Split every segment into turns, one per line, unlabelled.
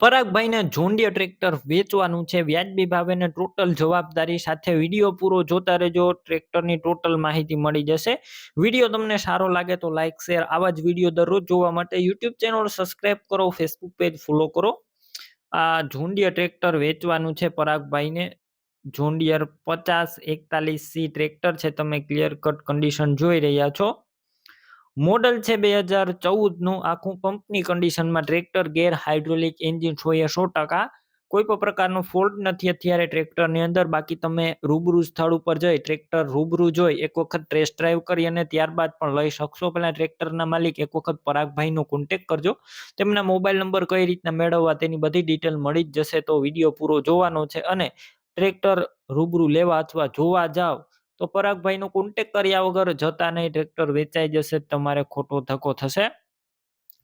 પરાગભાઈને John Deere tractor વેચવાનું છે. વ્યાજબી ભાવે ને ટોટલ જવાબદારી સાથે વીડિયો પૂરો જોતા રહેજો. ટ્રેક્ટરની ટોટલ માહિતી મળી જશે. વીડિયો તમને સારો લાગે તો લાઇક શેર આવા જ વીડિયો દરરોજ જોવા માટે યુટ્યુબ ચેનલ સબસ્ક્રાઇબ કરો, ફેસબુક પેજ ફોલો કરો. આ જોન્ડિયર ટ્રેક્ટર વેચવાનું છે પરાગભાઈને. જોન્ડિયર પચાસ એકતાલીસ સી ટ્રેક્ટર છે. તમે ક્લિયર કટ કન્ડિશન જોઈ રહ્યા છો. મોડલ છે બે હજાર ચૌદનું. આખું પંપની કન્ડિશનમાં ટ્રેક્ટર ગેર હાઇડ્રોલિક એન્જિન સો સો ટકા. કોઈ પણ પ્રકારનો ફોલ્ટ નથી અત્યારે ટ્રેક્ટરની અંદર. બાકી તમે રૂબરૂ સ્થળ ઉપર જઈ ટ્રેક્ટર રૂબરૂ જોઈ, એક વખત ટેસ્ટ ડ્રાઈવ કરી અને ત્યારબાદ પણ લઈ શકશો. પહેલાં ટ્રેક્ટરના માલિક એક વખત પરાગભાઈનો કોન્ટેક કરજો. તેમના મોબાઈલ નંબર કઈ રીતના મેળવવા તેની બધી ડિટેલ મળી જ જશે તો વીડિયો પૂરો જોવાનો છે. અને ટ્રેક્ટર રૂબરૂ લેવા અથવા જોવા જાવ તો પરાગભાઈનો કોન્ટેક કર્યા વગર જતા નહીં ટ્રેક્ટર વેચાઈ જશે, તમારે ખોટો ધક્કો થશે.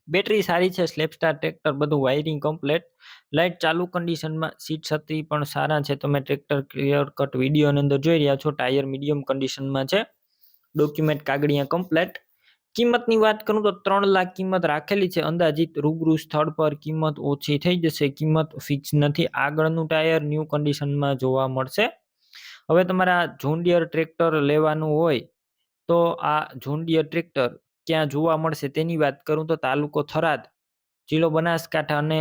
બેટરી સારી છે સ્લેપસ્ટાર ટ્રેક્ટર બધું વાયરિંગ કમ્પ્લેટ લાઇટ ચાલુ કન્ડિશનમાં સીટ છત્રી પણ સારા છે. તમે ટ્રેક્ટર ક્લિયર કટ વિડીયોની અંદર જોઈ રહ્યા છો ટાયર મીડિયમ કન્ડિશનમાં છે. ડોક્યુમેન્ટ કાગળિયા કમ્પ્લેટ કિંમતની વાત કરું તો ત્રણ લાખ કિંમત રાખેલી છે. અંદાજિત રૂબરૂ સ્થળ પર કિંમત ઓછી થઈ જશે. કિંમત ફિક્સ નથી. આગળનું ટાયર ન્યૂ કન્ડિશનમાં જોવા મળશે. હવે તમારે આ જોન્ડિયર ટ્રેક્ટર લેવાનું હોય, તો આ જોન્ડિયર ટ્રેક્ટર ક્યાં જોવા મળશે તેની વાત કરું તો તાલુકો થરાદ, જિલ્લો બનાસકાંઠા અને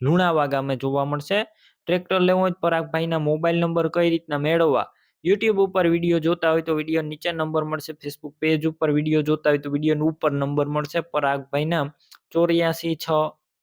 લુણાવા ગામે જોવા મળશે. ટ્રેક્ટર લેવું હોય પરાગભાઈના મોબાઈલ નંબર કઈ રીતના મેળવવા, યુટ્યુબ ઉપર વીડિયો જોતા હોય તો વીડિયો નીચે નંબર મળશે, ફેસબુક પેજ ઉપર વીડિયો જોતા હોય તો વીડિયો ઉપર નંબર મળશે, પરાગભાઈના ચોર્યાસી છ